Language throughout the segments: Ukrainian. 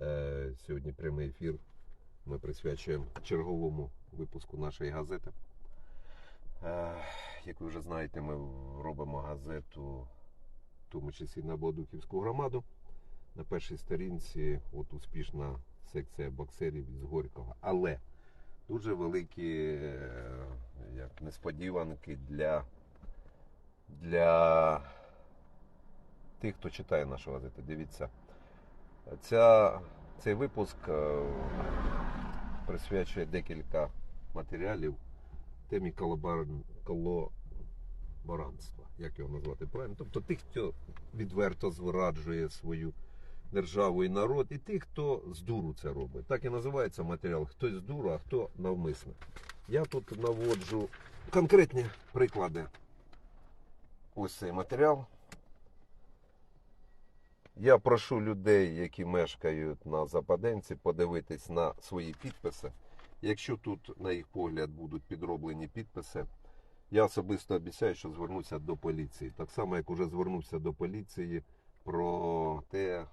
Е, Сьогодні прямий ефір. Ми присвячуємо черговому випуску нашої газети. Е, Як ви вже знаєте, ми робимо газету, в тому числі на Богодухівську громаду. На першій сторінці от успішна секція боксерів із Горького. Але дуже великі е, як несподіванки для, для тих, хто читає нашу газету. Дивіться. Ця, цей випуск е, присвячує декілька матеріалів темі колабор... колаборантства. Як його назвати правильно? Тобто тих, хто відверто зраджує свою державу і народ, і тих, хто з дуру це робить. Так і називається матеріал. Хтось з дуру, а хто навмисне. Я тут наводжу конкретні приклади. Ось цей матеріал. Я прошу людей, які мешкають на Западенці, подивитись на свої підписи. Якщо тут, на їх погляд, будуть підроблені підписи, я особисто обіцяю, що звернуся до поліції. Так само, як уже звернувся до поліції про те, е,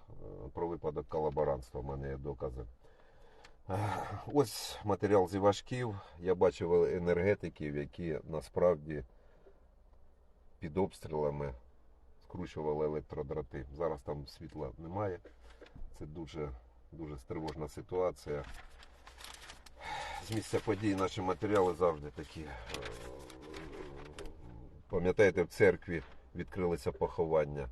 про випадок колаборантства. У мене є докази. Е, Ось матеріал з Івашків. Я бачив енергетиків, які насправді під обстрілами скручували електродрати. Зараз там світла немає. Це дуже, дуже стривожна ситуація. З місця подій наші матеріали завжди такі. е, Пам'ятаєте, в церкві відкрилися поховання.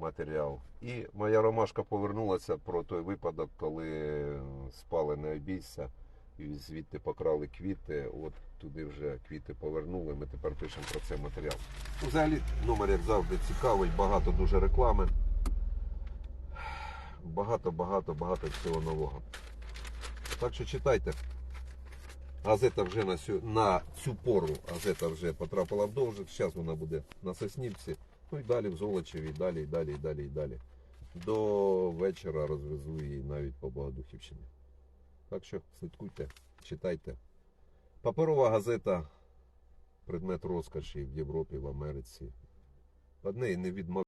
Матеріал. І моя ромашка повернулася про той випадок, коли спали не обійся звідти покрали квіти. От туди вже квіти повернули. Ми тепер пишемо про цей матеріал. Взагалі, номер, як завжди, цікавий, багато дуже реклами. Багато, багато, багато всього нового. Так що читайте. Газета вже на цю, на цю пору газета вже потрапила в довжик. Зараз вона буде на Соснівці. Ну і далі в Золочеві, і далі, і далі, і далі, і далі. До вечора розвезу її навіть по Богодухівщині. Так що слідкуйте, читайте. Паперова газета предмет розкоші в Європі, в Америці. Одне і не відмов.